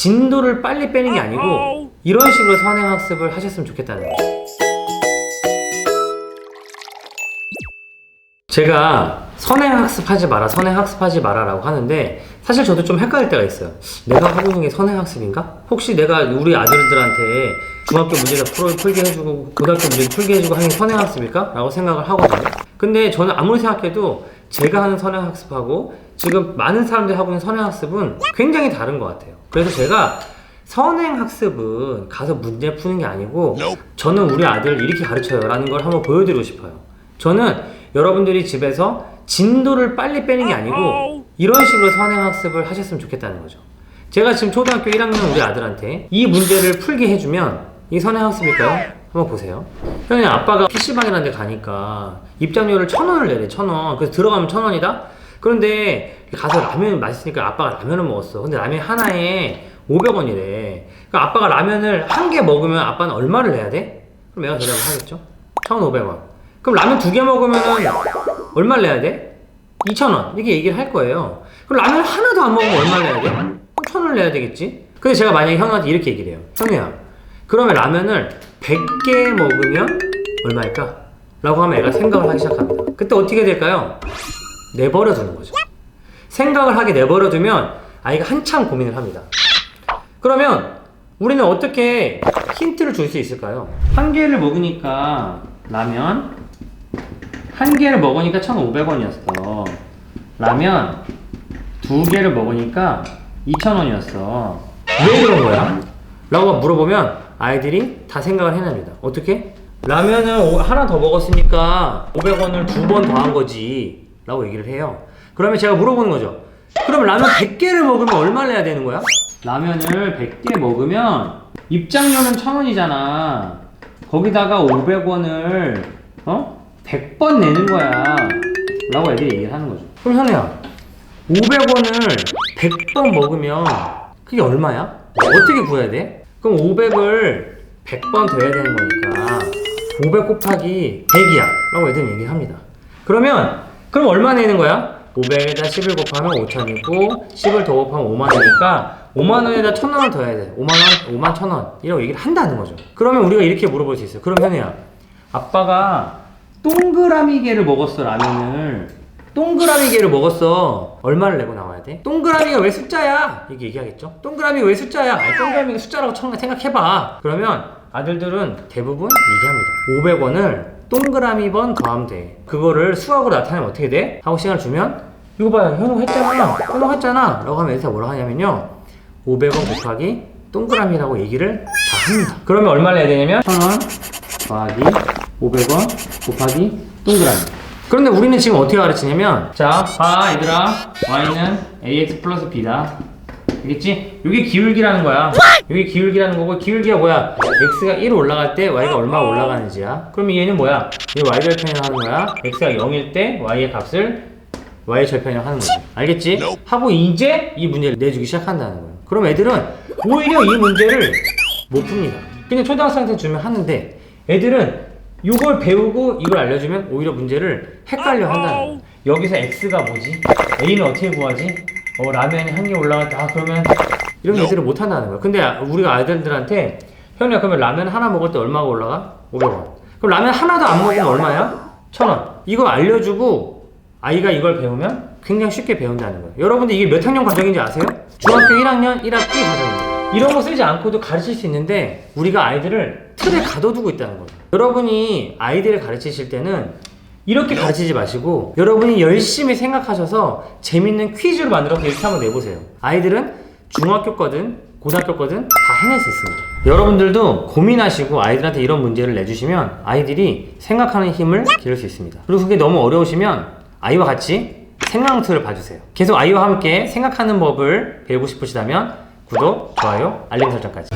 진도를 빨리 빼는 게 아니고 이런 식으로 선행 학습을 하셨으면 좋겠다는 거죠. 제가 선행 학습하지 마라, 선행 학습하지 마라라고 하는데 사실 저도 좀 헷갈릴 때가 있어요. 내가 하고 있는 게 선행 학습인가? 혹시 내가 우리 아들들한테 중학교 문제를 풀, 풀게 해주고 고등학교 문제를 풀게 해주고 하는 게 선행 학습일까? 라고 생각을 하거든요. 근데 저는 아무리 생각해도 제가 하는 선행학습하고 지금 많은 사람들이 하고 있는 선행학습은 굉장히 다른 것 같아요. 그래서 제가 선행학습은 가서 문제 푸는 게 아니고 저는 우리 아들 이렇게 가르쳐요 라는 걸 한번 보여드리고 싶어요. 저는 여러분들이 집에서 진도를 빨리 빼는 게 아니고 이런 식으로 선행학습을 하셨으면 좋겠다는 거죠. 제가 지금 초등학교 1학년 우리 아들한테 이 문제를 풀게 해주면 이 선행학습일까요? 한번 보세요. 형님 아빠가 PC방이라는 데 가니까 입장료를 천 원을 내래 천 원. 그래서 들어가면 천 원이다? 그런데 가서 라면 맛있으니까 아빠가 라면을 먹었어. 근데 라면 하나에 500원이래. 그러니까 아빠가 라면을 한 개 먹으면 아빠는 얼마를 내야 돼? 그럼 내가 대답을 하겠죠? 1,500원. 그럼 라면 두 개 먹으면 얼마를 내야 돼? 2,000원. 이렇게 얘기를 할 거예요. 그럼 라면 하나도 안 먹으면 얼마를 내야 돼? 그럼 1,000원을 내야 되겠지? 근데 제가 만약에 형한테 이렇게 얘기를 해요. 형이야. 그러면 라면을 100개 먹으면 얼마일까? 라고 하면 애가 생각을 하기 시작합니다. 그때 어떻게 될까요? 내버려 두는 거죠. 생각을 하게 내버려 두면 아이가 한참 고민을 합니다. 그러면 우리는 어떻게 힌트를 줄 수 있을까요? 한 개를 먹으니까 라면 한 개를 먹으니까 1,500원이었어. 라면 두 개를 먹으니까 2,000원이었어. 왜 그런 거야? 라고 물어보면 아이들이 다 생각을 해냅니다. 어떻게? 라면을 오- 하나 더 먹었으니까 500원을 두 번 더 한 거지. 라고 얘기를 해요. 그러면 제가 물어보는 거죠. 그럼 라면 100개를 먹으면 얼마를 내야 되는 거야? 라면을 100개 먹으면 입장료는 1000원이잖아. 거기다가 500원을 어? 100번 내는 거야. 라고 애들이 얘기를 하는 거죠. 그럼 현우야, 500원을 100번 먹으면 그게 얼마야? 어떻게 구해야 돼? 그럼 500을 100번 더해야 되는 거니까 500 곱하기 100이야 라고 애들은 얘기를 합니다. 그러면 그럼 얼마 내는 거야? 500에다 10을 곱하면 5천이고 10을 더 곱하면 5만원이니까 5만원에다 1000원을 더해야 돼. 5만원, 5만 1000원 이라고 얘기를 한다는 거죠. 그러면 우리가 이렇게 물어볼 수 있어요. 그럼 현우야 아빠가 동그라미 개를 먹었어 라면을. 동그라미 개를 먹었어. 얼마를 내고 나와 야 돼? 동그라미가 왜 숫자야? 이렇게 얘기하겠죠? 동그라미가 왜 숫자야? 아니 동그라미가 숫자라고 처음에 생각해봐 그러면 아들들은 대부분 얘기합니다 500원을 동그라미 번 더하면 돼 그거를 수학으로 나타내면 어떻게 돼? 하고 시간을 주면 이거 봐요 현우 했잖아 현우 했잖아 라고 하면 애들이 뭐라 하냐면요 500원 곱하기 동그라미라고 얘기를 다 합니다 그러면 얼마를 내야 되냐면 1000원 더하기 500원 곱하기 동그라미. 그런데 우리는 지금 어떻게 가르치냐면 자, 봐 얘들아. y는 ax 플러스 b다. 알겠지? 이게 기울기라는 거야. 이게 기울기라는 거고 기울기가 뭐야? x가 1 올라갈 때 y가 얼마 올라가는지야. 그럼 얘는 뭐야? 얘 y 절편이라고 하는 거야. x가 0일 때 y의 값을 y 절편이라고 하는 거지. 알겠지? 하고 이제 이 문제를 내주기 시작한다는 거야. 그럼 애들은 오히려 이 문제를 못 풉니다. 그냥 초등학생한테 주면 하는데 애들은 이걸 배우고 이걸 알려주면 오히려 문제를 헷갈려 한다는 거야. 여기서 x가 뭐지? a는 어떻게 구하지? 어 라면이 한 개 올라갔다. 아, 그러면 이런 애들을 못 한다는 거야. 근데 아- 우리가 아이들한테 현우야 그러면 라면 하나 먹을 때 얼마가 올라가? 500원. 그럼 라면 하나도 안 먹으면 얼마야? 1000원. 이거 알려주고 아이가 이걸 배우면 굉장히 쉽게 배운다는 거예요. 여러분들 이게 몇 학년 과정인지 아세요? 중학교 1학년 1학기 과정입니다. 이런 거 쓰지 않고도 가르칠 수 있는데 우리가 아이들을 틀에 가둬두고 있다는 거예요. 여러분이 아이들을 가르치실 때는 이렇게 가르치지 마시고 여러분이 열심히 생각하셔서 재밌는 퀴즈를 만들어서 이렇게 한번 내보세요. 아이들은 중학교 거든 고등학교 거든 다 해낼 수 있습니다. 여러분들도 고민하시고 아이들한테 이런 문제를 내주시면 아이들이 생각하는 힘을 기를 수 있습니다. 그리고 그게 너무 어려우시면 아이와 같이 생강틀을 봐주세요. 계속 아이와 함께 생각하는 법을 배우고 싶으시다면 구독, 좋아요, 알림 설정까지.